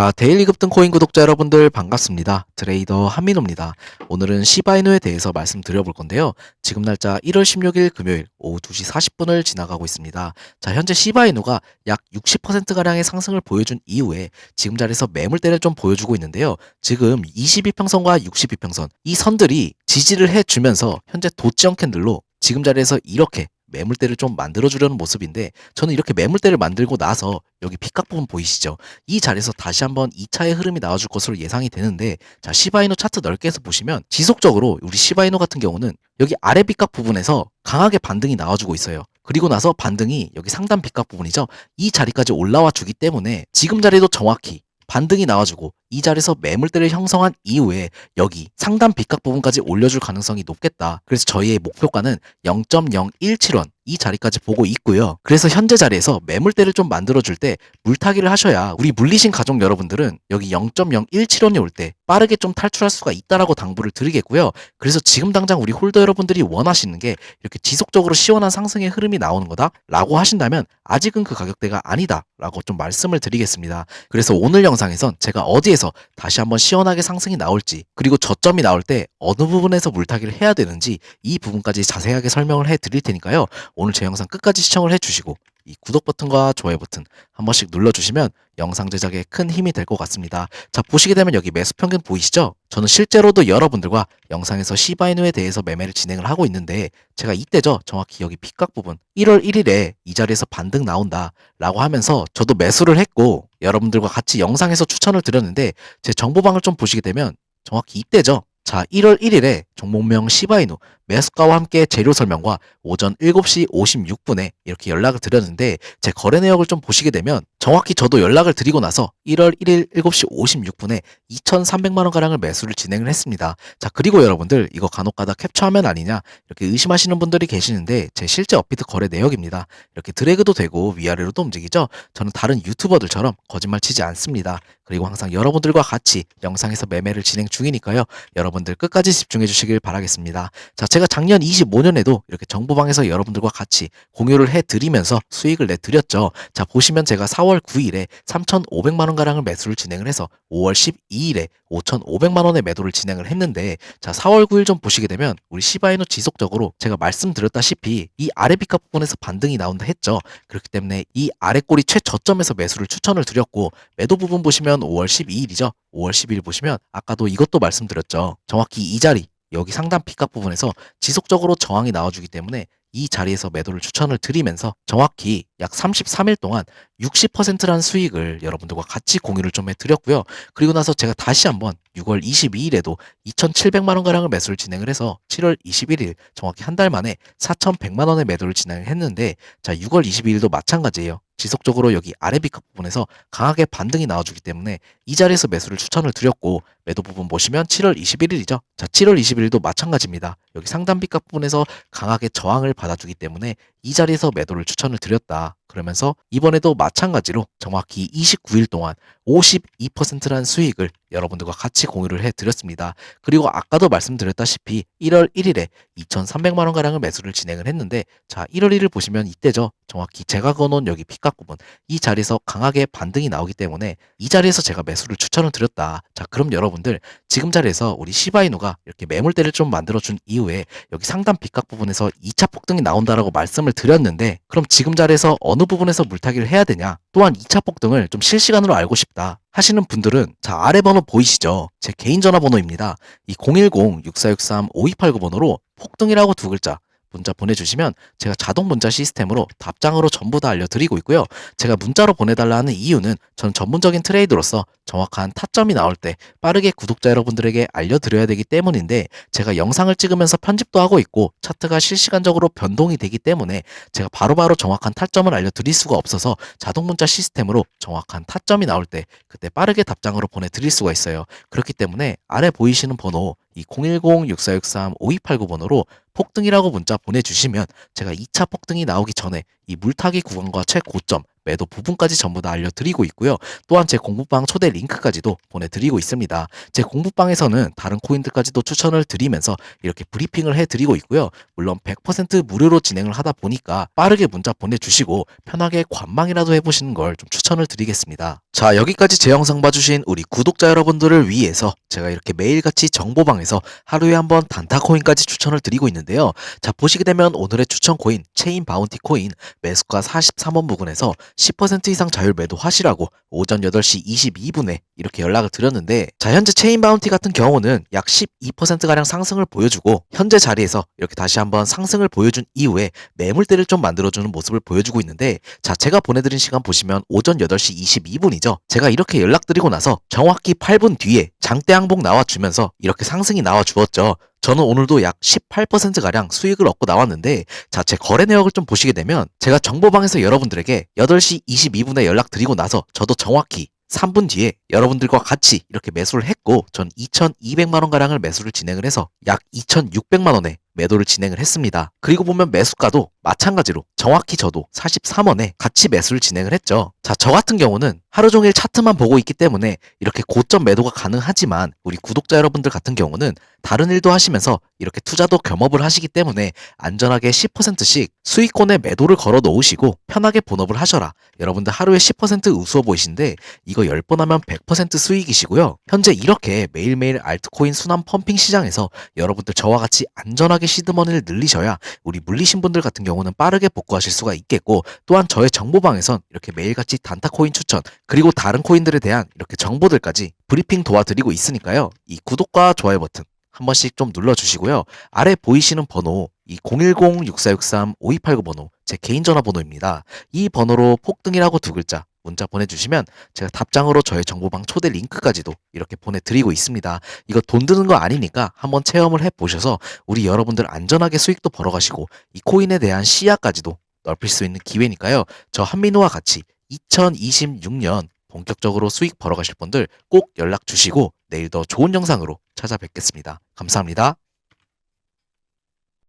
자, 데일리 급등 코인 구독자 여러분들 반갑습니다. 트레이더 한민호입니다. 오늘은 시바이누에 대해서 말씀드려 볼 건데요. 지금 날짜 1월 16일 금요일 오후 2시 40분을 지나가고 있습니다. 자, 현재 시바이누가 약 60%가량의 상승을 보여준 이후에 지금 자리에서 매물대를 좀 보여주고 있는데요. 지금 22평선과 62평선 이 선들이 지지를 해주면서 현재 도지형 캔들로 지금 자리에서 이렇게 매물대를 좀 만들어주려는 모습인데 저는 이렇게 매물대를 만들고 나서 여기 빗각 부분 보이시죠? 이 자리에서 다시 한번 2차의 흐름이 나와줄 것으로 예상이 되는데 자 시바이노 차트 넓게 해서 보시면 지속적으로 우리 시바이노 같은 경우는 여기 아래 빗각 부분에서 강하게 반등이 나와주고 있어요. 그리고 나서 반등이 여기 상단 빗각 부분이죠. 이 자리까지 올라와 주기 때문에 지금 자리도 정확히 반등이 나와주고 이 자리에서 매물대를 형성한 이후에 여기 상단 빗각 부분까지 올려줄 가능성이 높겠다. 그래서 저희의 목표가는 0.017원 이 자리까지 보고 있고요. 그래서 현재 자리에서 매물대를 좀 만들어줄 때 물타기를 하셔야 우리 물리신 가족 여러분들은 여기 0.017원이 올 때 빠르게 좀 탈출할 수가 있다라고 당부를 드리겠고요. 그래서 지금 당장 우리 홀더 여러분들이 원하시는 게 이렇게 지속적으로 시원한 상승의 흐름이 나오는 거다라고 하신다면 아직은 그 가격대가 아니다라고 좀 말씀을 드리겠습니다. 그래서 오늘 영상에선 제가 어디에서 다시 한번 시원하게 상승이 나올지 그리고 저점이 나올 때 어느 부분에서 물타기를 해야 되는지 이 부분까지 자세하게 설명을 해 드릴 테니까요. 오늘 제 영상 끝까지 시청을 해주시고 이 구독 버튼과 좋아요 버튼 한 번씩 눌러주시면 영상 제작에 큰 힘이 될 것 같습니다. 자 보시게 되면 여기 매수 평균 보이시죠? 저는 실제로도 여러분들과 영상에서 시바이누에 대해서 매매를 진행을 하고 있는데 제가 이때죠 정확히 여기 핏각 부분 1월 1일에 이 자리에서 반등 나온다 라고 하면서 저도 매수를 했고 여러분들과 같이 영상에서 추천을 드렸는데 제 정보방을 좀 보시게 되면 정확히 이때죠 자 1월 1일에 종목명 시바이누 매수가와 함께 재료 설명과 오전 7시 56분에 이렇게 연락을 드렸는데 제 거래 내역을 좀 보시게 되면 정확히 저도 연락을 드리고 나서 1월 1일 7시 56분에 2,300만 원 가량을 매수를 진행을 했습니다. 자 그리고 여러분들 이거 간혹가다 캡처하면 아니냐 이렇게 의심하시는 분들이 계시는데 제 실제 업비트 거래 내역입니다. 이렇게 드래그도 되고 위아래로도 움직이죠. 저는 다른 유튜버들처럼 거짓말 치지 않습니다. 그리고 항상 여러분들과 같이 영상에서 매매를 진행 중이니까요. 여러분들 끝까지 집중해 주시길 바라겠습니다. 자, 제가 작년 25년에도 이렇게 정보방에서 여러분들과 같이 공유를 해 드리면서 수익을 내 드렸죠. 자, 보시면 제가 4월 9일에 3,500만 원 가량을 매수를 진행을 해서 5월 12일에 5,500만 원의 매도를 진행을 했는데 자, 4월 9일 좀 보시게 되면 우리 시바이노 지속적으로 제가 말씀드렸다시피 이 아래 빗값 부분에서 반등이 나온다 했죠. 그렇기 때문에 이 아래 꼬리 최저점에서 매수를 추천을 드렸고 매도 부분 보시면 5월 12일이죠. 5월 12일 보시면 아까도 이것도 말씀드렸죠. 정확히 이 자리 여기 상단 핏값 부분에서 지속적으로 저항이 나와주기 때문에 이 자리에서 매도를 추천을 드리면서 정확히 약 33일 동안 60%라는 수익을 여러분들과 같이 공유를 좀 해드렸고요. 그리고 나서 제가 다시 한번 6월 22일에도 2,700만 원 가량을 매수를 진행을 해서 7월 21일 정확히 한 달 만에 4,100만 원의 매도를 진행을 했는데 자 6월 22일도 마찬가지예요. 지속적으로 여기 아래 비값 부분에서 강하게 반등이 나와주기 때문에 이 자리에서 매수를 추천을 드렸고 매도 부분 보시면 7월 21일이죠. 자 7월 21일도 마찬가지입니다. 여기 상단 비값 부분에서 강하게 저항을 받아주기 때문에 이 자리에서 매도를 추천을 드렸다. 그러면서 이번에도 마찬가지로 정확히 29일 동안 52%란 수익을 여러분들과 같이 공유를 해드렸습니다. 그리고 아까도 말씀드렸다시피 1월 1일에 2,300만 원 가량을 매수를 진행을 했는데 자 1월 1일 보시면 이때죠. 정확히 제가 거놓은 여기 핏값 부분 이 자리에서 강하게 반등이 나오기 때문에 이 자리에서 제가 매수를 추천을 드렸다. 자 그럼 여러분들 지금 자리에서 우리 시바이누가 이렇게 매물대를 좀 만들어준 이후에 여기 상단 빗각 부분에서 2차 폭등이 나온다라고 말씀을 드렸는데 그럼 지금 자리에서 어느 부분에서 물타기를 해야 되냐 또한 2차 폭등을 좀 실시간으로 알고 싶다 하시는 분들은 자 아래 번호 보이시죠? 제 개인 전화번호입니다. 이 010-6463-5289 번호로 폭등이라고 두 글자 문자 보내주시면 제가 자동 문자 시스템으로 답장으로 전부 다 알려드리고 있고요. 제가 문자로 보내달라 하는 이유는 저는 전문적인 트레이드로서 정확한 타점이 나올 때 빠르게 구독자 여러분들에게 알려드려야 되기 때문인데 제가 영상을 찍으면서 편집도 하고 있고 차트가 실시간적으로 변동이 되기 때문에 제가 바로바로 정확한 타점을 알려드릴 수가 없어서 자동 문자 시스템으로 정확한 타점이 나올 때 그때 빠르게 답장으로 보내드릴 수가 있어요. 그렇기 때문에 아래 보이시는 번호 이 010-6463-5289번호로 폭등이라고 문자 보내주시면 제가 2차 폭등이 나오기 전에 이 물타기 구간과 최고점 매도 부분까지 전부 다 알려드리고 있고요. 또한 제 공부방 초대 링크까지도 보내드리고 있습니다. 제 공부방에서는 다른 코인들까지도 추천을 드리면서 이렇게 브리핑을 해드리고 있고요. 물론 100% 무료로 진행을 하다 보니까 빠르게 문자 보내주시고 편하게 관망이라도 해보시는 걸 좀 추천을 드리겠습니다. 자 여기까지 제 영상 봐주신 우리 구독자 여러분들을 위해서 제가 이렇게 매일같이 정보방에서 하루에 한 번 단타 코인까지 추천을 드리고 있는데요. 자 보시게 되면 오늘의 추천 코인 체인 바운티 코인 매수가 43원 부근에서 10% 이상 자율 매도 하시라고 오전 8시 22분에 이렇게 연락을 드렸는데 자 현재 체인 바운티 같은 경우는 약 12%가량 상승을 보여주고 현재 자리에서 이렇게 다시 한번 상승을 보여준 이후에 매물대를 좀 만들어주는 모습을 보여주고 있는데 자 제가 보내드린 시간 보시면 오전 8시 22분이죠. 제가 이렇게 연락드리고 나서 정확히 8분 뒤에 장대 항복 나와주면서 이렇게 상승이 나와 주었죠 저는 오늘도 약 18%가량 수익을 얻고 나왔는데 자, 제 거래 내역을 좀 보시게 되면 제가 정보방에서 여러분들에게 8시 22분에 연락드리고 나서 저도 정확히 3분 뒤에 여러분들과 같이 이렇게 매수를 했고 전 2,200만 원 가량을 매수를 진행을 해서 약 2,600만 원에 매도를 진행을 했습니다. 그리고 보면 매수가도 마찬가지로 정확히 저도 43원에 같이 매수를 진행을 했죠. 자, 저 같은 경우는 하루 종일 차트만 보고 있기 때문에 이렇게 고점 매도가 가능하지만 우리 구독자 여러분들 같은 경우는 다른 일도 하시면서 이렇게 투자도 겸업을 하시기 때문에 안전하게 10%씩 수익권에 매도를 걸어 놓으시고 편하게 본업을 하셔라. 여러분들 하루에 10% 우수어 보이신데 이거 10번 하면 100% 수익이시고요. 현재 이렇게 매일매일 알트코인 순환 펌핑 시장에서 여러분들 저와 같이 안전하게 시드머니를 늘리셔야 우리 물리신 분들 같은 경우는 빠르게 복구하실 수가 있겠고 또한 저의 정보방에선 이렇게 매일같이 단타 코인 추천 그리고 다른 코인들에 대한 이렇게 정보들까지 브리핑 도와드리고 있으니까요. 이 구독과 좋아요 버튼 한 번씩 좀 눌러주시고요. 아래 보이시는 번호 이 010-6463-5289 번호 제 개인 전화번호입니다. 이 번호로 폭등이라고 두 글자 문자 보내주시면 제가 답장으로 저의 정보방 초대 링크까지도 이렇게 보내드리고 있습니다. 이거 돈 드는 거 아니니까 한번 체험을 해보셔서 우리 여러분들 안전하게 수익도 벌어가시고 이 코인에 대한 시야까지도 넓힐 수 있는 기회니까요. 저 한민호와 같이 2026년 본격적으로 수익 벌어가실 분들 꼭 연락 주시고 내일 더 좋은 영상으로 찾아뵙겠습니다. 감사합니다.